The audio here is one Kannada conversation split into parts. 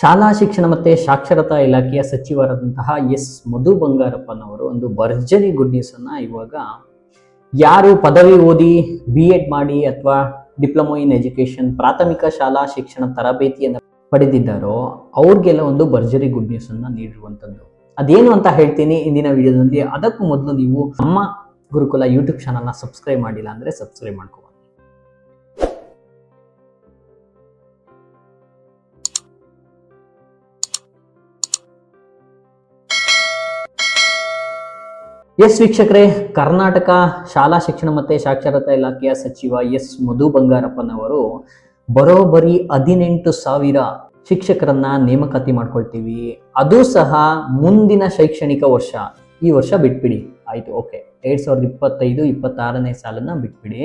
ಶಾಲಾ ಶಿಕ್ಷಣ ಮತ್ತೆ ಸಾಕ್ಷರತಾ ಇಲಾಖೆಯ ಸಚಿವರಾದಂತಹ ಎಸ್ ಮಧು ಬಂಗಾರಪ್ಪನವರು ಒಂದು ಭರ್ಜರಿ ಗುಡ್ ನ್ಯೂಸ್ ಅನ್ನ ಇವಾಗ ಯಾರು ಪದವಿ ಓದಿ ಬಿ ಎಡ್ ಮಾಡಿ ಅಥವಾ ಡಿಪ್ಲೊಮೊ ಇನ್ ಎಜುಕೇಶನ್ ಪ್ರಾಥಮಿಕ ಶಾಲಾ ಶಿಕ್ಷಣ ತರಬೇತಿಯನ್ನು ಪಡೆದಿದ್ದಾರೋ ಅವ್ರಿಗೆಲ್ಲ ಒಂದು ಭರ್ಜರಿ ಗುಡ್ ನ್ಯೂಸ್ ಅನ್ನ ನೀಡಿರುವಂತದ್ದು. ಅದೇನು ಅಂತ ಹೇಳ್ತೀನಿ ಇಂದಿನ ವಿಡಿಯೋದಲ್ಲಿ. ಅದಕ್ಕೂ ಮೊದಲು ನೀವು ನಮ್ಮ ಗುರುಕುಲ ಯೂಟ್ಯೂಬ್ ಚಾನಲ್ನ ಸಬ್ಸ್ಕ್ರೈಬ್ ಮಾಡಿಲ್ಲ ಅಂದ್ರೆ ಸಬ್ಸ್ಕ್ರೈಬ್ ಮಾಡ್ಕೋ. ಎಸ್ ವೀಕ್ಷಕರೇ, ಕರ್ನಾಟಕ ಶಾಲಾ ಶಿಕ್ಷಣ ಮತ್ತೆ ಸಾಕ್ಷರತಾ ಇಲಾಖೆಯ ಸಚಿವ ಎಸ್ ಮಧು ಬಂಗಾರಪ್ಪನವರು ಬರೋಬ್ಬರಿ ಹದಿನೆಂಟು ಸಾವಿರ ಶಿಕ್ಷಕರನ್ನ ನೇಮಕಾತಿ ಮಾಡ್ಕೊಳ್ತೀವಿ. ಅದು ಸಹ ಮುಂದಿನ ಶೈಕ್ಷಣಿಕ ವರ್ಷ. ಈ ವರ್ಷ ಬಿಟ್ಬಿಡಿ. ಆಯ್ತು, ಓಕೆ. ಎರಡ್ ಸಾವಿರದ ಇಪ್ಪತ್ತೈದು, ಇಪ್ಪತ್ತಾರನೇ ಸಾಲನ್ನ ಬಿಟ್ಬಿಡಿ.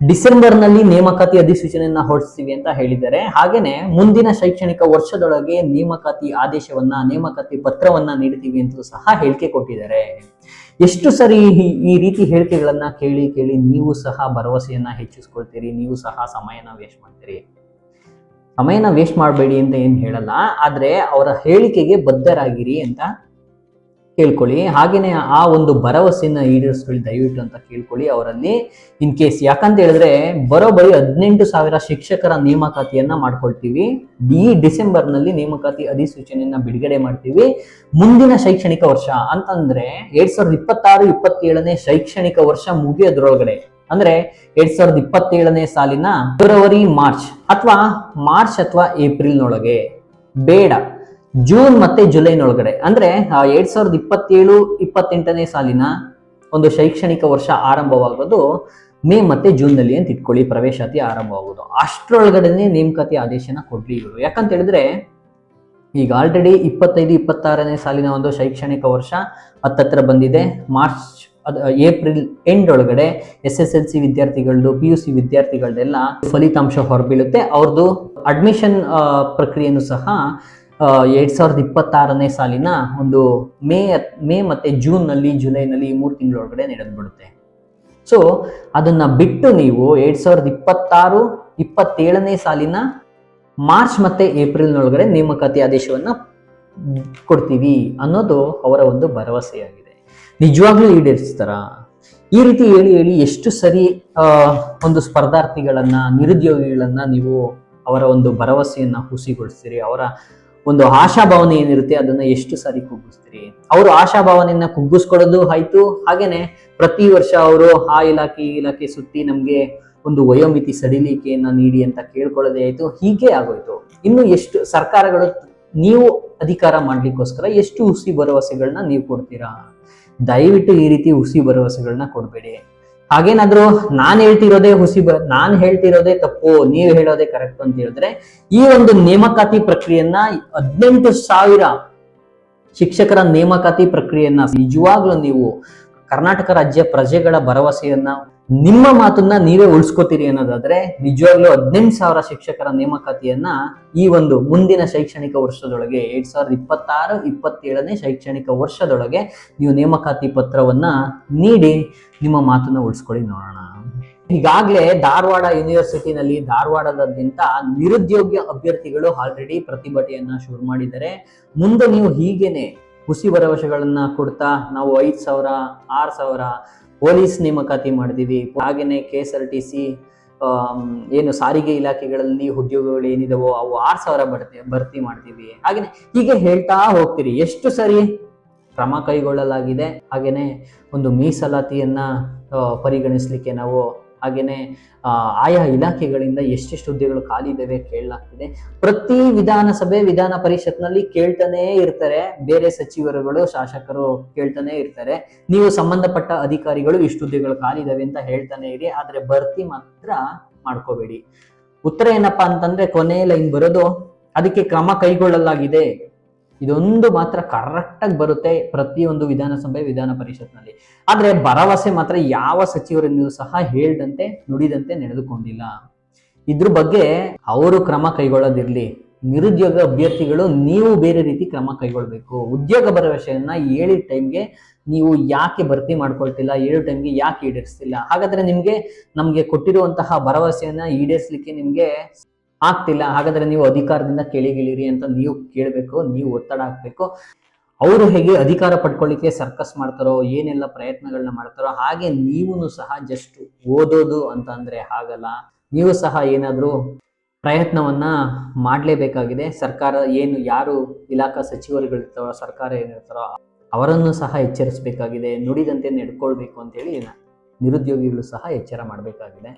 ಡಿಸೆಂಬರ್ನಲ್ಲಿ ನೇಮಕಾತಿ ಅಧಿಸೂಚನೆಯನ್ನ ಹೊರಡಿಸ್ತೀವಿ ಅಂತ ಹೇಳಿದ್ದಾರೆ. ಹಾಗೇನೆ ಮುಂದಿನ ಶೈಕ್ಷಣಿಕ ವರ್ಷದೊಳಗೆ ನೇಮಕಾತಿ ಆದೇಶವನ್ನ, ನೇಮಕಾತಿ ಪತ್ರವನ್ನ ನೀಡ್ತೀವಿ ಅಂತ ಸಹ ಹೇಳಿಕೆ ಕೊಟ್ಟಿದ್ದಾರೆ. ಎಷ್ಟು ಸರಿ ಈ- ರೀತಿ ಹೇಳಿಕೆಗಳನ್ನ ಕೇಳಿ ಕೇಳಿ ನೀವು ಸಹ ಭರವಸೆಯನ್ನ ಹೆಚ್ಚಿಸ್ಕೊಳ್ತೀರಿ, ನೀವು ಸಹ ಸಮಯನ ವೇಸ್ಟ್ ಮಾಡ್ತೀರಿ. ಸಮಯನ ವೇಸ್ಟ್ ಮಾಡಬೇಡಿ ಅಂತ ಏನು ಹೇಳಲ್ಲ, ಆದ್ರೆ ಅವರ ಹೇಳಿಕೆಗೆ ಬದ್ಧರಾಗಿರಿ ಅಂತ ಕೇಳ್ಕೊಳ್ಳಿ. ಹಾಗೇನೆ ಆ ಒಂದು ಭರವಸೆಯನ್ನು ಈಡೇರಿಸ್ಕೊಳ್ಳಿ, ದಯವಿಟ್ಟು ಅಂತ ಕೇಳ್ಕೊಳ್ಳಿ ಅವರಲ್ಲಿ. ಇನ್ ಕೇಸ್ ಯಾಕಂತ ಹೇಳಿದ್ರೆ ಬರೋಬ್ಬರಿ ಹದಿನೆಂಟು ಸಾವಿರ ಶಿಕ್ಷಕರ ನೇಮಕಾತಿಯನ್ನ ಮಾಡ್ಕೊಳ್ತೀವಿ. ಈ ಡಿಸೆಂಬರ್ನಲ್ಲಿ ನೇಮಕಾತಿ ಅಧಿಸೂಚನೆಯನ್ನ ಬಿಡುಗಡೆ ಮಾಡ್ತೀವಿ. ಮುಂದಿನ ಶೈಕ್ಷಣಿಕ ವರ್ಷ ಅಂತಂದ್ರೆ ಎರಡ್ ಸಾವಿರದ ಇಪ್ಪತ್ತಾರು, ಇಪ್ಪತ್ತೇಳನೇ ಶೈಕ್ಷಣಿಕ ವರ್ಷ ಮುಗಿಯೋದ್ರೊಳಗಡೆ. ಅಂದ್ರೆ ಎರಡ್ ಸಾವಿರದ ಇಪ್ಪತ್ತೇಳನೇ ಸಾಲಿನ ಫೆಬ್ರವರಿ ಮಾರ್ಚ್ ಅಥವಾ ಮಾರ್ಚ್ ಅಥವಾ ಏಪ್ರಿಲ್ನೊಳಗೆ ಬೇಡ. ಜೂನ್ ಮತ್ತೆ ಜುಲೈನೊಳಗಡೆ. ಅಂದ್ರೆ ಎರಡ್ ಸಾವಿರದ ಇಪ್ಪತ್ತೇಳು, ಇಪ್ಪತ್ತೆಂಟನೇ ಸಾಲಿನ ಒಂದು ಶೈಕ್ಷಣಿಕ ವರ್ಷ ಆರಂಭವಾಗೋದು ಮೇ ಮತ್ತೆ ಜೂನ್ನಲ್ಲಿ ಅಂತ ಇಟ್ಕೊಳ್ಳಿ, ಪ್ರವೇಶಾತಿ ಆರಂಭವಾಗೋದು. ಅಷ್ಟರೊಳಗಡೆನೆ ನೇಮಕಾತಿ ಆದೇಶನ ಕೊಡ್ಲಿ ಇವರು. ಯಾಕಂತ ಹೇಳಿದ್ರೆ, ಈಗ ಆಲ್ರೆಡಿ ಇಪ್ಪತ್ತೈದು, ಇಪ್ಪತ್ತಾರನೇ ಸಾಲಿನ ಒಂದು ಶೈಕ್ಷಣಿಕ ವರ್ಷ ಹತ್ತತ್ರ ಬಂದಿದೆ. ಮಾರ್ಚ್, ಅದು, ಏಪ್ರಿಲ್ ಎಂಡ್ ಒಳಗಡೆ ಎಸ್ ಎಸ್ ಎಲ್ ಸಿ ವಿದ್ಯಾರ್ಥಿಗಳದ್ದು ಪಿ ಯು ಸಿ ವಿದ್ಯಾರ್ಥಿಗಳದೆಲ್ಲ ಫಲಿತಾಂಶ ಹೊರಬೀಳುತ್ತೆ. ಅವ್ರದ್ದು ಅಡ್ಮಿಷನ್ ಪ್ರಕ್ರಿಯೆಯನ್ನು ಸಹ ಎರಡ್ ಸಾವಿರದ ಇಪ್ಪತ್ತಾರನೇ ಸಾಲಿನ ಒಂದು ಮೇ ಮೇ ಮತ್ತೆ ಜೂನ್ನಲ್ಲಿ ಜುಲೈನಲ್ಲಿ ಈ ಮೂರು ತಿಂಗಳೊಳಗಡೆ ನಡೆದ್ಬಿಡುತ್ತೆ ಸೊ ಅದನ್ನ ಬಿಟ್ಟು ನೀವು ಎರಡ್ ಸಾವಿರದ ಇಪ್ಪತ್ತಾರು, ಇಪ್ಪತ್ತೇಳನೇ ಸಾಲಿನ ಮಾರ್ಚ್ ಮತ್ತೆ ಏಪ್ರಿಲ್ನೊಳಗಡೆ ನೇಮಕಾತಿ ಆದೇಶವನ್ನ ಕೊಡ್ತೀವಿ ಅನ್ನೋದು ಅವರ ಒಂದು ಭರವಸೆಯಾಗಿದೆ. ನಿಜವಾಗ್ಲೂ ಈಡೇರಿಸ್ತಾರ? ಈ ರೀತಿ ಹೇಳಿ ಹೇಳಿ ಎಷ್ಟು ಸರಿ ಒಂದು ಸ್ಪರ್ಧಾರ್ಥಿಗಳನ್ನ, ನಿರುದ್ಯೋಗಿಗಳನ್ನ ನೀವು ಅವರ ಒಂದು ಭರವಸೆಯನ್ನ ಹುಸಿಗೊಳಿಸ್ತೀರಿ, ಅವರ ಒಂದು ಆಶಾಭಾವನೆ ಏನಿರುತ್ತೆ ಅದನ್ನ ಎಷ್ಟು ಸಾರಿ ಕುಗ್ಗಿಸ್ತೀರಿ? ಅವರು ಆಶಾಭಾವನೆಯನ್ನ ಕುಗ್ಗಿಸ್ಕೊಡೋದು ಆಯ್ತು. ಹಾಗೇನೆ ಪ್ರತಿ ವರ್ಷ ಅವರು ಆ ಇಲಾಖೆ ಈ ಇಲಾಖೆ ಸುತ್ತಿ ನಮ್ಗೆ ಒಂದು ವಯೋಮಿತಿ ಸಡಿಲಿಕೆಯನ್ನ ನೀಡಿ ಅಂತ ಕೇಳ್ಕೊಳ್ಳೋದೇ ಆಯ್ತು. ಹೀಗೆ ಆಗೋಯ್ತು. ಇನ್ನು ಎಷ್ಟು ಸರ್ಕಾರಗಳು ನೀವು ಅಧಿಕಾರ ಮಾಡ್ಲಿಕ್ಕೋಸ್ಕರ ಎಷ್ಟು ಹುಸಿ ಭರವಸೆಗಳನ್ನ ನೀವು ಕೊಡ್ತೀರಾ? ದಯವಿಟ್ಟು ಈ ರೀತಿ ಹುಸಿ ಭರವಸೆಗಳನ್ನ ಕೊಡಬೇಡಿ. ಹಾಗೇನಾದ್ರೂ ನಾನ್ ಹೇಳ್ತಿರೋದೇ ಹುಸಿ ಬ, ನಾನ್ ಹೇಳ್ತಿರೋದೇ ತಪ್ಪು, ನೀವು ಹೇಳೋದೇ ಕರೆಕ್ಟ್ ಅಂತ ಹೇಳಿದ್ರೆ, ಈ ಒಂದು ನೇಮಕಾತಿ ಪ್ರಕ್ರಿಯೆಯನ್ನ ಹದಿನೆಂಟು ಸಾವಿರ ಶಿಕ್ಷಕರ ನೇಮಕಾತಿ ಪ್ರಕ್ರಿಯೆಯನ್ನ ನಿಜವಾಗ್ಲೂ ನೀವು ಕರ್ನಾಟಕ ರಾಜ್ಯ ಪ್ರಜೆಗಳ ಭರವಸೆಯನ್ನ ನಿಮ್ಮ ಮಾತನ್ನ ನೀವೇ ಉಳಿಸ್ಕೋತೀರಿ ಅನ್ನೋದಾದ್ರೆ ನಿಜವಾಗ್ಲೂ ಹದಿನೆಂಟು ಸಾವಿರ ಶಿಕ್ಷಕರ ನೇಮಕಾತಿಯನ್ನ ಈ ಒಂದು ಮುಂದಿನ ಶೈಕ್ಷಣಿಕ ವರ್ಷದೊಳಗೆ ಎರಡ್ ಸಾವಿರದ ಇಪ್ಪತ್ತಾರು, ಇಪ್ಪತ್ತೇಳನೇ ಶೈಕ್ಷಣಿಕ ವರ್ಷದೊಳಗೆ ನೀವು ನೇಮಕಾತಿ ಪತ್ರವನ್ನ ನೀಡಿ ನಿಮ್ಮ ಮಾತನ್ನ ಉಳಿಸ್ಕೊಳ್ಳಿ ನೋಡೋಣ. ಈಗಾಗಲೇ ಧಾರವಾಡ ಯೂನಿವರ್ಸಿಟಿನಲ್ಲಿ ಧಾರವಾಡದಾದ್ಯಂತ ನಿರುದ್ಯೋಗ ಅಭ್ಯರ್ಥಿಗಳು ಆಲ್ರೆಡಿ ಪ್ರತಿಭಟನೆಯನ್ನ ಶುರು ಮಾಡಿದ್ದಾರೆ. ಮುಂದೆ ನೀವು ಹೀಗೇನೆ ಹುಸಿ ಭರವಸೆಗಳನ್ನ ಕೊಡ್ತಾ ನಾವು ಐದ್ ಸಾವಿರ, ಆರ್ ಸಾವಿರ ಪೊಲೀಸ್ ನೇಮಕಾತಿ ಮಾಡಿದೀವಿ. ಹಾಗೆಯೇ K S R T C ಏನು ಸಾರಿಗೆ ಇಲಾಖೆಗಳಲ್ಲಿ ಉದ್ಯೋಗಗಳು ಏನಿದಾವೋ ಅವು ಆರು ಸಾವಿರ ಭರ್ತಿ ಭರ್ತಿ ಮಾಡ್ತೀವಿ. ಹಾಗೆಯೇ ಹೀಗೆ ಹೇಳ್ತಾ ಹೋಗ್ತೀರಿ. ಎಷ್ಟು ಸರಿ ಕ್ರಮ ಕೈಗೊಳ್ಳಲಾಗಿದೆ. ಹಾಗೆಯೇ ಒಂದು ಮೀಸಲಾತಿಯನ್ನ ಪರಿಗಣಿಸ್ಲಿಕ್ಕೆ ನಾವು ಹಾಗೇನೆ ಆ, ಆಯಾ ಇಲಾಖೆಗಳಿಂದ ಎಷ್ಟೆಷ್ಟು ಹುದ್ದೆಗಳು ಖಾಲಿ ಇದ್ದಾವೆ ಕೇಳಲಾಗ್ತಿದೆ. ಪ್ರತಿ ವಿಧಾನಸಭೆ ವಿಧಾನ ಪರಿಷತ್ನಲ್ಲಿ ಕೇಳ್ತಾನೇ ಇರ್ತಾರೆ. ಬೇರೆ ಸಚಿವರುಗಳು ಶಾಸಕರು ಕೇಳ್ತಾನೆ ಇರ್ತಾರೆ. ನೀವು ಸಂಬಂಧಪಟ್ಟ ಅಧಿಕಾರಿಗಳು ಇಷ್ಟು ಹುದ್ದೆಗಳು ಖಾಲಿ ಇದ್ದಾವೆ ಅಂತ ಹೇಳ್ತಾನೆ ಇರಿ. ಆದ್ರೆ ಭರ್ತಿ ಮಾತ್ರ ಮಾಡ್ಕೋಬೇಡಿ. ಉತ್ತರ ಏನಪ್ಪಾ ಅಂತಂದ್ರೆ ಕೊನೆ ಲೈನ್ ಬರೋದು. ಅದಕ್ಕೆ ಕ್ರಮ ಕೈಗೊಳ್ಳಲಾಗಿದೆ. ಇದೊಂದು ಮಾತ್ರ ಕರೆಕ್ಟ್ ಆಗಿ ಬರುತ್ತೆ ಪ್ರತಿಯೊಂದು ವಿಧಾನಸಭೆ ವಿಧಾನ ಪರಿಷತ್ನಲ್ಲಿ ಆದರೆ ಭರವಸೆ ಮಾತ್ರ ಯಾವ ಸಚಿವರನ್ನು ಸಹ ಹೇಳ್ದಂತೆ, ನುಡಿದಂತೆ ನಡೆದುಕೊಂಡಿಲ್ಲ. ಇದ್ರ ಬಗ್ಗೆ ಅವರು ಕ್ರಮ ಕೈಗೊಳ್ಳೋದಿರ್ಲಿ. ನಿರುದ್ಯೋಗ ಅಭ್ಯರ್ಥಿಗಳು ನೀವು ಬೇರೆ ರೀತಿ ಕ್ರಮ ಕೈಗೊಳ್ಬೇಕು. ಉದ್ಯೋಗ ಭರವಸೆಯನ್ನ ಹೇಳಿದ ಟೈಮ್ಗೆ ನೀವು ಯಾಕೆ ಭರ್ತಿ ಮಾಡ್ಕೊಳ್ತಿಲ್ಲ? ಏಳು ಟೈಮ್ಗೆ ಯಾಕೆ ಈಡೇರಿಸ್ತಿಲ್ಲ? ಹಾಗಾದ್ರೆ ನಿಮ್ಗೆ ನಮ್ಗೆ ಕೊಟ್ಟಿರುವಂತಹ ಭರವಸೆಯನ್ನ ಈಡೇರಿಸಲಿಕ್ಕೆ ನಿಮ್ಗೆ ಆಗ್ತಿಲ್ಲ. ಹಾಗಾದ್ರೆ ನೀವು ಅಧಿಕಾರದಿಂದ ಕೆಳಗಿಳಿರಿ ಅಂತ ನೀವು ಕೇಳಬೇಕು, ನೀವು ಒತ್ತಡ ಹಾಕ್ಬೇಕು. ಅವರು ಹೇಗೆ ಅಧಿಕಾರ ಪಡ್ಕೊಳ್ಳಿಕ್ಕೆ ಸರ್ಕಸ್ ಮಾಡ್ತಾರೋ, ಏನೆಲ್ಲ ಪ್ರಯತ್ನಗಳನ್ನ ಮಾಡ್ತಾರೋ, ಹಾಗೆ ನೀವು ಸಹ ಜಸ್ಟ್ ಓದೋದು ಅಂತ ಅಂದ್ರೆ ಆಗಲ್ಲ ನೀವು ಸಹ ಏನಾದರೂ ಪ್ರಯತ್ನವನ್ನ ಮಾಡಲೇಬೇಕಾಗಿದೆ. ಸರ್ಕಾರ ಏನು, ಯಾರು ಇಲಾಖಾ ಸಚಿವರುಗಳಿರ್ತಾರೋ, ಸರ್ಕಾರ ಏನಿರ್ತಾರೋ, ಅವರನ್ನು ಸಹ ಎಚ್ಚರಿಸಬೇಕಾಗಿದೆ. ನುಡಿದಂತೆ ನಡ್ಕೊಳ್ಬೇಕು ಅಂತೇಳಿ ನಿರುದ್ಯೋಗಿಗಳು ಸಹ ಎಚ್ಚರ ಮಾಡಬೇಕಾಗಿದೆ.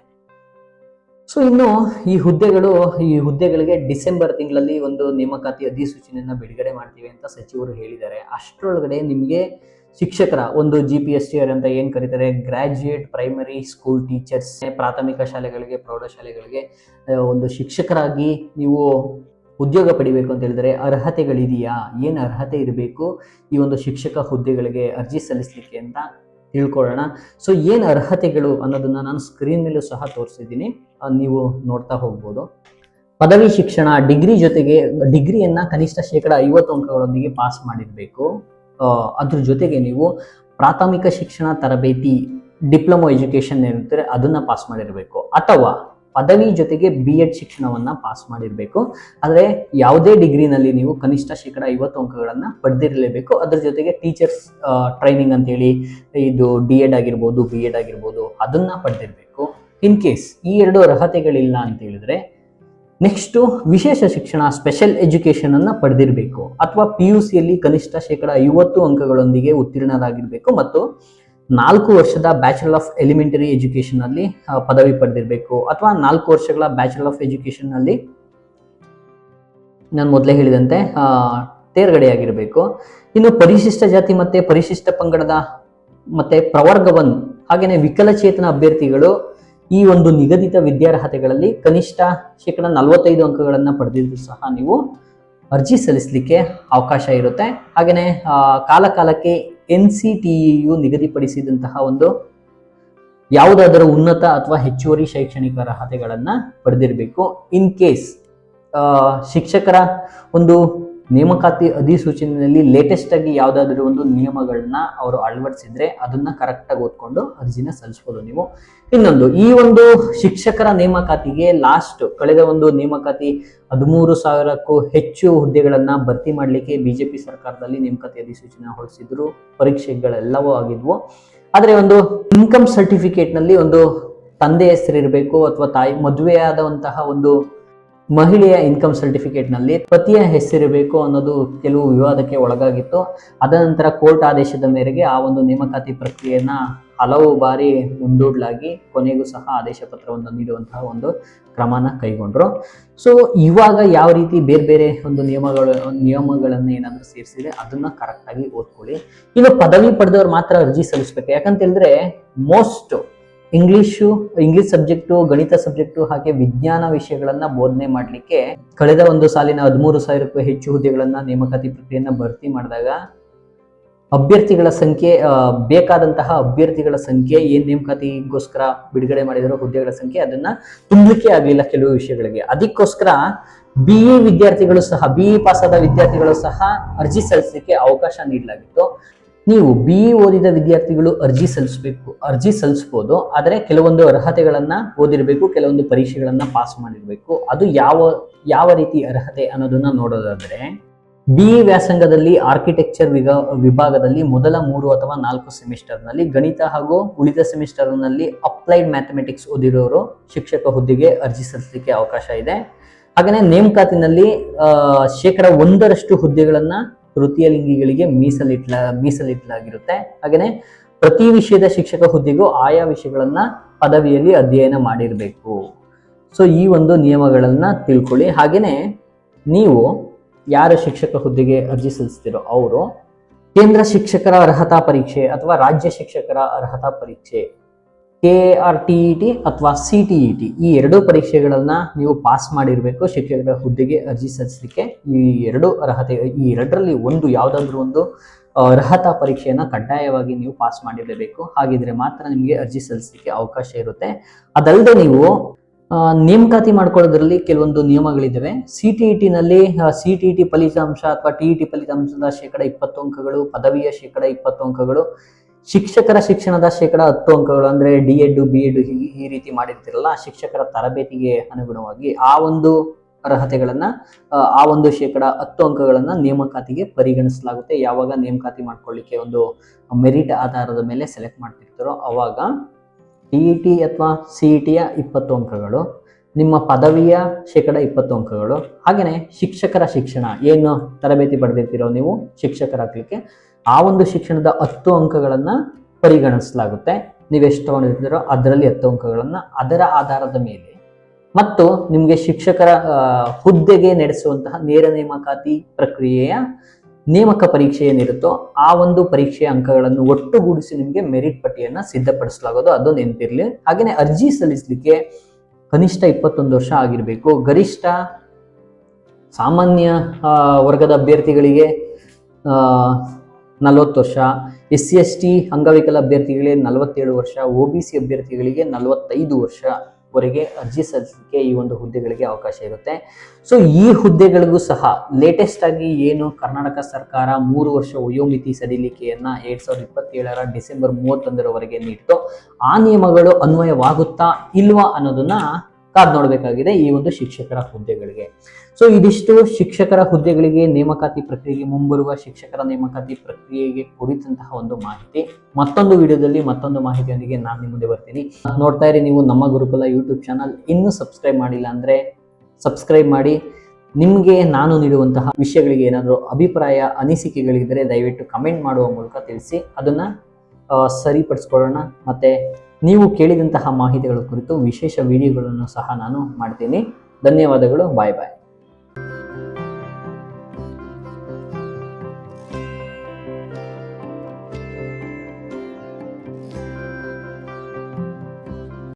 ಸೊ ಇನ್ನು ಈ ಹುದ್ದೆಗಳು, ಈ ಹುದ್ದೆಗಳಿಗೆ ಡಿಸೆಂಬರ್ ತಿಂಗಳಲ್ಲಿ ಒಂದು ನೇಮಕಾತಿ ಅಧಿಸೂಚನೆಯನ್ನು ಬಿಡುಗಡೆ ಮಾಡ್ತೀವಿ ಅಂತ ಸಚಿವರು ಹೇಳಿದ್ದಾರೆ. ಅಷ್ಟರೊಳಗಡೆ ನಿಮಗೆ ಶಿಕ್ಷಕರ, ಒಂದು ಜಿ ಪಿ ಎಸ್ ಟಿ ಅಂತ ಏನು ಕರೀತಾರೆ? ಗ್ರ್ಯಾಜುಯೇಟ್ ಪ್ರೈಮರಿ ಸ್ಕೂಲ್ ಟೀಚರ್ಸ್ ಪ್ರಾಥಮಿಕ ಶಾಲೆಗಳಿಗೆ, ಪ್ರೌಢಶಾಲೆಗಳಿಗೆ ಒಂದು ಶಿಕ್ಷಕರಾಗಿ ನೀವು ಉದ್ಯೋಗ ಪಡಿಬೇಕು ಅಂತ ಹೇಳಿದರೆ ಅರ್ಹತೆಗಳಿದೆಯಾ? ಏನು ಅರ್ಹತೆ ಇರಬೇಕು ಈ ಒಂದು ಶಿಕ್ಷಕ ಹುದ್ದೆಗಳಿಗೆ ಅರ್ಜಿ ಸಲ್ಲಿಸಲಿಕ್ಕೆ ಅಂತ ತಿಳ್ಕೊಳ್ಳೋಣ. ಸೊ ಏನು ಅರ್ಹತೆಗಳು ಅನ್ನೋದನ್ನ ನಾನು ಸ್ಕ್ರೀನ್ ಮೇಲೆ ಸಹ ತೋರಿಸಿದ್ದೀನಿ. ನೀವು ನೋಡ್ತಾ ಹೋಗ್ಬೋದು. ಪದವಿ ಶಿಕ್ಷಣ ಡಿಗ್ರಿ ಜೊತೆಗೆ ಡಿಗ್ರಿಯನ್ನು ಕನಿಷ್ಠ ಶೇಕಡ ಐವತ್ತು ಅಂಕಗಳೊಂದಿಗೆ ಪಾಸ್ ಮಾಡಿರಬೇಕು. ಅದ್ರ ಜೊತೆಗೆ ನೀವು ಪ್ರಾಥಮಿಕ ಶಿಕ್ಷಣ ತರಬೇತಿ ಡಿಪ್ಲೊಮೊ ಎಜುಕೇಶನ್ ಏನಿರ್ತಾರೆ ಅದನ್ನ ಪಾಸ್ ಮಾಡಿರಬೇಕು. ಅಥವಾ ಪದವಿ ಜೊತೆಗೆ ಬಿ ಎಡ್ ಶಿಕ್ಷಣವನ್ನ ಪಾಸ್ ಮಾಡಿರಬೇಕು. ಆದರೆ ಯಾವುದೇ ಡಿಗ್ರಿನಲ್ಲಿ ನೀವು ಕನಿಷ್ಠ ಶೇಕಡ ಐವತ್ತು ಅಂಕಗಳನ್ನ ಪಡೆದಿರಲೇಬೇಕು. ಅದ್ರ ಜೊತೆಗೆ ಟೀಚರ್ಸ್ ಟ್ರೈನಿಂಗ್ ಅಂತೇಳಿ ಇದು ಡಿ ಎಡ್ ಆಗಿರ್ಬೋದು ಬಿ ಎಡ್ ಆಗಿರ್ಬೋದು ಅದನ್ನ ಪಡೆದಿರಬೇಕು. ಇನ್ ಕೇಸ್ ಈ ಎರಡು ಅರ್ಹತೆಗಳಿಲ್ಲ ಅಂತ ಹೇಳಿದ್ರೆ ನೆಕ್ಸ್ಟು ವಿಶೇಷ ಶಿಕ್ಷಣ ಸ್ಪೆಷಲ್ ಎಜುಕೇಶನ್ ಅನ್ನ ಪಡೆದಿರಬೇಕು. ಅಥವಾ ಪಿ ಯು ಸಿಯಲ್ಲಿ ಕನಿಷ್ಠ ಶೇಕಡ ಐವತ್ತು ಅಂಕಗಳೊಂದಿಗೆ ಉತ್ತೀರ್ಣರಾಗಿರಬೇಕು. ಮತ್ತು ನಾಲ್ಕು ವರ್ಷದ ಬ್ಯಾಚುಲರ್ ಆಫ್ ಎಲಿಮೆಂಟರಿ ಎಜುಕೇಶನ್ ಅಲ್ಲಿ ಪದವಿ ಪಡೆದಿರಬೇಕು. ಅಥವಾ ನಾಲ್ಕು ವರ್ಷಗಳ ಬ್ಯಾಚುಲರ್ ಆಫ್ ಎಜುಕೇಶನ್ ಅಲ್ಲಿ ನಾನು ಮೊದಲೇ ಹೇಳಿದಂತೆ ತೇರ್ಗಡೆಯಾಗಿರಬೇಕು. ಇನ್ನು ಪರಿಶಿಷ್ಟ ಜಾತಿ ಮತ್ತೆ ಪರಿಶಿಷ್ಟ ಪಂಗಡದ ಮತ್ತೆ ಪ್ರವರ್ಗವನ್ ಹಾಗೆಯೇ ವಿಕಲಚೇತನ ಅಭ್ಯರ್ಥಿಗಳು ಈ ಒಂದು ನಿಗದಿತ ವಿದ್ಯಾರ್ಹತೆಗಳಲ್ಲಿ ಕನಿಷ್ಠ ಶೇಕಡ ನಲವತ್ತೈದು ಅಂಕಗಳನ್ನು ಪಡೆದಿದ್ದು ಸಹ ನೀವು ಅರ್ಜಿ ಸಲ್ಲಿಸಲಿಕ್ಕೆ ಅವಕಾಶ ಇರುತ್ತೆ. ಹಾಗೆಯೇ ಆ, ಕಾಲ ಕಾಲಕ್ಕೆ ಎನ್ ಸಿ ಟಿ ಯು ನಿಗದಿಪಡಿಸಿದಂತಹ ಒಂದು ಯಾವುದಾದರೂ ಉನ್ನತ ಅಥವಾ ಹೆಚ್ಚುವರಿ ಶೈಕ್ಷಣಿಕ ಅರ್ಹತೆಗಳನ್ನು ಪಡೆದಿರಬೇಕು. ಇನ್ ಕೇಸ್ ಶಿಕ್ಷಕರ ಒಂದು ನೇಮಕಾತಿ ಅಧಿಸೂಚನೆಯಲ್ಲಿ ಲೇಟೆಸ್ಟ್ ಆಗಿ ಯಾವುದಾದ್ರೂ ಒಂದು ನಿಯಮಗಳನ್ನ ಅವರು ಅಳವಡಿಸಿದ್ರೆ ಅದನ್ನ ಕರೆಕ್ಟ್ ಆಗಿ ಓದ್ಕೊಂಡು ಅರ್ಜಿನ ಸಲ್ಲಿಸ್ಬೋದು ನೀವು. ಇನ್ನೊಂದು, ಈ ಒಂದು ಶಿಕ್ಷಕರ ನೇಮಕಾತಿಗೆ ಲಾಸ್ಟ್ ಕಳೆದ ಒಂದು ನೇಮಕಾತಿ ಹದಿಮೂರು ಸಾವಿರಕ್ಕೂ ಹೆಚ್ಚು ಹುದ್ದೆಗಳನ್ನ ಭರ್ತಿ ಮಾಡಲಿಕ್ಕೆ ಬಿಜೆಪಿ ಸರ್ಕಾರದಲ್ಲಿ ನೇಮಕಾತಿ ಅಧಿಸೂಚನೆ ಹೊರಡಿಸಿದ್ರು. ಪರೀಕ್ಷೆಗಳೆಲ್ಲವೂ ಆಗಿದ್ವು. ಆದರೆ ಒಂದು ಇನ್ಕಮ್ ಸರ್ಟಿಫಿಕೇಟ್ನಲ್ಲಿ ಒಂದು ತಂದೆ ಹೆಸರಿರಬೇಕು ಅಥವಾ ತಾಯಿ ಮದುವೆಯಾದಂತಹ ಒಂದು ಮಹಿಳೆಯ ಇನ್ಕಮ್ ಸರ್ಟಿಫಿಕೇಟ್ನಲ್ಲಿ ಪತಿಯ ಹೆಸರಿರಬೇಕು ಅನ್ನೋದು ಕೆಲವು ವಿವಾದಕ್ಕೆ ಒಳಗಾಗಿತ್ತು. ಅದ ನಂತರ ಕೋರ್ಟ್ ಆದೇಶದ ಮೇರೆಗೆ ಆ ಒಂದು ನೇಮಕಾತಿ ಪ್ರಕ್ರಿಯೆಯನ್ನ ಹಲವು ಬಾರಿ ಮುಂದೂಡಲಾಗಿ ಕೊನೆಗೂ ಸಹ ಆದೇಶ ಪತ್ರವನ್ನು ನೀಡುವಂತಹ ಒಂದು ಕ್ರಮನ ಕೈಗೊಂಡ್ರು. ಸೊ ಇವಾಗ ಯಾವ ರೀತಿ ಬೇರೆ ಬೇರೆ ಒಂದು ನಿಯಮಗಳು, ನಿಯಮಗಳನ್ನ ಏನಾದರೂ ಸೇರಿಸಿದ್ರೆ ಅದನ್ನ ಕರೆಕ್ಟಾಗಿ ಓದ್ಕೊಳ್ಳಿ. ಇನ್ನು ಪದವಿ ಪಡೆದವರು ಮಾತ್ರ ಅರ್ಜಿ ಸಲ್ಲಿಸ್ಬೇಕು. ಯಾಕಂತ ಹೇಳಿದ್ರೆ ಮೋಸ್ಟ್ ಇಂಗ್ಲಿಷು ಇಂಗ್ಲಿಷ್ ಸಬ್ಜೆಕ್ಟು, ಗಣಿತ ಸಬ್ಜೆಕ್ಟು ಹಾಗೆ ವಿಜ್ಞಾನ ವಿಷಯಗಳನ್ನ ಬೋಧನೆ ಮಾಡಲಿಕ್ಕೆ ಕಳೆದ ಒಂದು ಸಾಲಿನ ಹದಿಮೂರು ಸಾವಿರಕ್ಕೂ ಹೆಚ್ಚು ಹುದ್ದೆಗಳನ್ನ ನೇಮಕಾತಿ ಪ್ರಕ್ರಿಯೆಯನ್ನ ಭರ್ತಿ ಮಾಡಿದಾಗ ಅಭ್ಯರ್ಥಿಗಳ ಸಂಖ್ಯೆ ಬೇಕಾದಂತಹ ಅಭ್ಯರ್ಥಿಗಳ ಸಂಖ್ಯೆ, ಏನ್ ನೇಮಕಾತಿಗೋಸ್ಕರ ಬಿಡುಗಡೆ ಮಾಡಿದರೋ ಹುದ್ದೆಗಳ ಸಂಖ್ಯೆ ಅದನ್ನ ತುಂಬಲಿಕ್ಕೆ ಆಗಲಿಲ್ಲ ಕೆಲವು ವಿಷಯಗಳಿಗೆ. ಅದಕ್ಕೋಸ್ಕರ ಬಿ ಇ ವಿದ್ಯಾರ್ಥಿಗಳು ಸಹ ಬಿ ಇ ಪಾಸ್ ಆದ ವಿದ್ಯಾರ್ಥಿಗಳು ಸಹ ಅರ್ಜಿ ಸಲ್ಲಿಸಲಿಕ್ಕೆ ಅವಕಾಶ ನೀಡಲಾಗಿತ್ತು. ನೀವು ಬಿ ಓದಿದ ವಿದ್ಯಾರ್ಥಿಗಳು ಅರ್ಜಿ ಸಲ್ಲಿಸಬೇಕು. ಅರ್ಜಿ ಸಲ್ಲಿಸ್ಬೋದು, ಆದರೆ ಕೆಲವೊಂದು ಅರ್ಹತೆಗಳನ್ನು ಓದಿರಬೇಕು, ಕೆಲವೊಂದು ಪರೀಕ್ಷೆಗಳನ್ನು ಪಾಸ್ ಮಾಡಿರಬೇಕು. ಅದು ಯಾವ ಯಾವ ರೀತಿ ಅರ್ಹತೆ ಅನ್ನೋದನ್ನ ನೋಡೋದಾದರೆ ಬಿ ವ್ಯಾಸಂಗದಲ್ಲಿ ಆರ್ಕಿಟೆಕ್ಚರ್ ವಿಗ, ವಿಭಾಗದಲ್ಲಿ ಮೊದಲ ಮೂರು ಅಥವಾ ನಾಲ್ಕು ಸೆಮಿಸ್ಟರ್ನಲ್ಲಿ ಗಣಿತ ಹಾಗೂ ಉಳಿದ ಸೆಮಿಸ್ಟರ್ನಲ್ಲಿ ಅಪ್ಲೈಡ್ ಮ್ಯಾಥಮೆಟಿಕ್ಸ್ ಓದಿರೋರು ಶಿಕ್ಷಕ ಹುದ್ದೆಗೆ ಅರ್ಜಿ ಸಲ್ಲಿಸಲಿಕ್ಕೆ ಅವಕಾಶ ಇದೆ. ಹಾಗೆಯೇ ನೇಮಕಾತಿನಲ್ಲಿ ಶೇಕಡ ಒಂದರಷ್ಟು ಹುದ್ದೆಗಳನ್ನ ತೃತೀಯ ಲಿಂಗಿಗಳಿಗೆ ಮೀಸಲಿಟ್ಲ, ಮೀಸಲಿಟ್ಲಾಗಿರುತ್ತೆ. ಹಾಗೆಯೇ ಪ್ರತಿ ವಿಷಯದ ಶಿಕ್ಷಕ ಹುದ್ದೆಗೂ ಆಯಾ ವಿಷಯಗಳನ್ನ ಪದವಿಯಲ್ಲಿ ಅಧ್ಯಯನ ಮಾಡಿರಬೇಕು. ಸೊ ಈ ಒಂದು ನಿಯಮಗಳನ್ನ ತಿಳ್ಕೊಳ್ಳಿ. ಹಾಗೆಯೇ ನೀವು ಯಾರ ಶಿಕ್ಷಕ ಹುದ್ದೆಗೆ ಅರ್ಜಿ ಸಲ್ಲಿಸ್ತಿರೋ ಅವರು ಕೇಂದ್ರ ಶಿಕ್ಷಕರ ಅರ್ಹತಾ ಪರೀಕ್ಷೆ ಅಥವಾ ರಾಜ್ಯ ಶಿಕ್ಷಕರ ಅರ್ಹತಾ ಪರೀಕ್ಷೆ K R T E T ಅಥವಾ ಸಿ ಟಿ ಇ ಟಿ ಈ ಎರಡೂ ಪರೀಕ್ಷೆಗಳನ್ನ ನೀವು ಪಾಸ್ ಮಾಡಿರಬೇಕು. ಶಿಕ್ಷಕರ ಹುದ್ದೆಗೆ ಅರ್ಜಿ ಸಲ್ಲಿಸಲಿಕ್ಕೆ ಈ ಎರಡು ಅರ್ಹತೆ, ಈ ಎರಡರಲ್ಲಿ ಒಂದು ಯಾವುದಾದ್ರೂ ಒಂದು ಅರ್ಹತಾ ಪರೀಕ್ಷೆಯನ್ನು ಕಡ್ಡಾಯವಾಗಿ ನೀವು ಪಾಸ್ ಮಾಡಿರಬೇಕು ಹಾಗಿದ್ರೆ ಮಾತ್ರ ನಿಮಗೆ ಅರ್ಜಿ ಸಲ್ಲಿಸಲಿಕ್ಕೆ ಅವಕಾಶ ಇರುತ್ತೆ. ಅದಲ್ಲದೆ ನೀವು ನೇಮಕಾತಿ ಮಾಡ್ಕೊಳ್ಳೋದ್ರಲ್ಲಿ ಕೆಲವೊಂದು ನಿಯಮಗಳಿದ್ದಾವೆ. ಸಿ ಟಿ ಇ ಟಿನಲ್ಲಿ ಸಿ ಟಿ ಇ ಟಿ ಫಲಿತಾಂಶ ಅಥವಾ ಟಿ ಇ ಟಿ ಫಲಿತಾಂಶದ ಶೇಕಡ ಇಪ್ಪತ್ತು ಅಂಕಗಳು, ಪದವಿಯ ಶೇಕಡ ಇಪ್ಪತ್ತು ಅಂಕಗಳು ಶಿಕ್ಷಕರ ಶಿಕ್ಷಣದ ಶೇಕಡ ಹತ್ತು ಅಂಕಗಳು ಅಂದ್ರೆ ಡಿ ಎಡ್ ಬಿ ಎಡ್ ಈ ರೀತಿ ಮಾಡಿರ್ತಿರಲ್ಲ ಶಿಕ್ಷಕರ ತರಬೇತಿಗೆ ಅನುಗುಣವಾಗಿ ಆ ಒಂದು ಅರ್ಹತೆಗಳನ್ನ ಆ, ಒಂದು ಶೇಕಡ ಹತ್ತು ಅಂಕಗಳನ್ನ ನೇಮಕಾತಿಗೆ ಪರಿಗಣಿಸಲಾಗುತ್ತೆ. ಯಾವಾಗ ನೇಮಕಾತಿ ಮಾಡ್ಕೊಳ್ಳಿಕ್ಕೆ ಒಂದು ಮೆರಿಟ್ ಆಧಾರದ ಮೇಲೆ ಸೆಲೆಕ್ಟ್ ಮಾಡ್ತಿರ್ತಾರೋ ಅವಾಗ ಟಿ ಇ ಟಿ ಅಥವಾ ಸಿ ಇ ಟಿಯ ಇಪ್ಪತ್ತು ಅಂಕಗಳು ನಿಮ್ಮ ಪದವಿಯ ಶೇಕಡ ಇಪ್ಪತ್ತು ಅಂಕಗಳು ಹಾಗೆಯೇ ಶಿಕ್ಷಕರ ಶಿಕ್ಷಣ ಏನು ತರಬೇತಿ ಪಡೆದಿರ್ತೀರೋ ನೀವು ಶಿಕ್ಷಕರಾಗಲಿಕ್ಕೆ ಆ ಒಂದು ಶಿಕ್ಷಣದ ಹತ್ತು ಅಂಕಗಳನ್ನು ಪರಿಗಣಿಸಲಾಗುತ್ತೆ. ನೀವೆಷ್ಟು ತಗೊಂಡಿರ್ತೀರೋ ಅದರಲ್ಲಿ ಹತ್ತು ಅಂಕಗಳನ್ನು ಅದರ ಆಧಾರದ ಮೇಲೆ. ಮತ್ತು ನಿಮಗೆ ಶಿಕ್ಷಕರ ಹುದ್ದೆಗೆ ನಡೆಸುವಂತಹ ನೇರ ನೇಮಕಾತಿ ಪ್ರಕ್ರಿಯೆಯ ನೇಮಕ ಪರೀಕ್ಷೆ ಏನಿರುತ್ತೋ ಆ ಒಂದು ಪರೀಕ್ಷೆಯ ಅಂಕಗಳನ್ನು ಒಟ್ಟುಗೂಡಿಸಿ ನಿಮಗೆ ಮೆರಿಟ್ ಪಟ್ಟಿಯನ್ನು ಸಿದ್ಧಪಡಿಸಲಾಗೋದು. ಅದು ನೆನಪಿರಲಿ. ಹಾಗೆಯೇ ಅರ್ಜಿ ಸಲ್ಲಿಸಲಿಕ್ಕೆ ಕನಿಷ್ಠ ಇಪ್ಪತ್ತೊಂದು ವರ್ಷ ಆಗಿರಬೇಕು. ಗರಿಷ್ಠ ಸಾಮಾನ್ಯ ವರ್ಗದ ಅಭ್ಯರ್ಥಿಗಳಿಗೆ ನಲವತ್ತು ವರ್ಷ. ಎಸ್ ಸಿ ಎಸ್ ಟಿ ಅಂಗವಿಕಲ ಅಭ್ಯರ್ಥಿಗಳಿಗೆ ನಲವತ್ತೇಳು ವರ್ಷ. ಒ ಬಿ ಸಿ ಅಭ್ಯರ್ಥಿಗಳಿಗೆ ನಲವತ್ತೈದು ವರ್ಷವರೆಗೆ ಅರ್ಜಿ ಸಲ್ಲಿಸಲಿಕ್ಕೆ ಈ ಒಂದು ಹುದ್ದೆಗಳಿಗೆ ಅವಕಾಶ ಇರುತ್ತೆ. ಸೊ ಈ ಹುದ್ದೆಗಳಿಗೂ ಸಹ ಲೇಟೆಸ್ಟ್ ಆಗಿ ಏನು ಕರ್ನಾಟಕ ಸರ್ಕಾರ ಮೂರು ವರ್ಷ ವಯೋಮಿತಿ ಸಡಿಲಿಕೆಯನ್ನ ಎರಡ್ ಸಾವಿರದ ಇಪ್ಪತ್ತೇಳರ ಡಿಸೆಂಬರ್ ಮೂವತ್ತೊಂದರವರೆಗೆ ನೀಡಿತು, ಆ ನಿಯಮಗಳು ಅನ್ವಯವಾಗುತ್ತಾ ಇಲ್ವಾ ಅನ್ನೋದನ್ನ ಕಾದ್ ನೋಡಬೇಕಾಗಿದೆ ಈ ಒಂದು ಶಿಕ್ಷಕರ ಹುದ್ದೆಗಳಿಗೆ. ಸೊ ಇದಿಷ್ಟು ಶಿಕ್ಷಕರ ಹುದ್ದೆಗಳಿಗೆ ನೇಮಕಾತಿ ಪ್ರಕ್ರಿಯೆಗೆ ಮುಂಬರುವ ಶಿಕ್ಷಕರ ನೇಮಕಾತಿ ಪ್ರಕ್ರಿಯೆಗೆ ಕುರಿತಂತಹ ಒಂದು ಮಾಹಿತಿ. ಮತ್ತೊಂದು ವಿಡಿಯೋದಲ್ಲಿ ಮತ್ತೊಂದು ಮಾಹಿತಿಯೊಂದಿಗೆ ನಾನು ನಿಮ್ಮ ಮುಂದೆ ಬರ್ತೀನಿ. ನೋಡ್ತಾ ಇರಿ ನೀವು ನಮ್ಮ ಗುರುಕುಲ ಯೂಟ್ಯೂಬ್ ಚಾನಲ್ ಇನ್ನೂ ಸಬ್ಸ್ಕ್ರೈಬ್ ಮಾಡಿಲ್ಲ ಅಂದ್ರೆ ಸಬ್ಸ್ಕ್ರೈಬ್ ಮಾಡಿ. ನಿಮಗೆ ನಾನು ನೀಡುವಂತಹ ವಿಷಯಗಳಿಗೆ ಏನಾದರೂ ಅಭಿಪ್ರಾಯ ಅನಿಸಿಕೆಗಳಿದ್ದರೆ ದಯವಿಟ್ಟು ಕಮೆಂಟ್ ಮಾಡುವ ಮೂಲಕ ತಿಳಿಸಿ. ಅದನ್ನ ಸರಿಪಡಿಸ್ಕೊಳ್ಳೋಣ. ಮತ್ತೆ ನೀವು ಕೇಳಿದಂತಹ ಮಾಹಿತಿಗಳ ಕುರಿತು ವಿಶೇಷ ವಿಡಿಯೋಗಳನ್ನು ಸಹ ನಾನು ಮಾಡ್ತೀನಿ. ಧನ್ಯವಾದಗಳು. ಬಾಯ್ ಬಾಯ್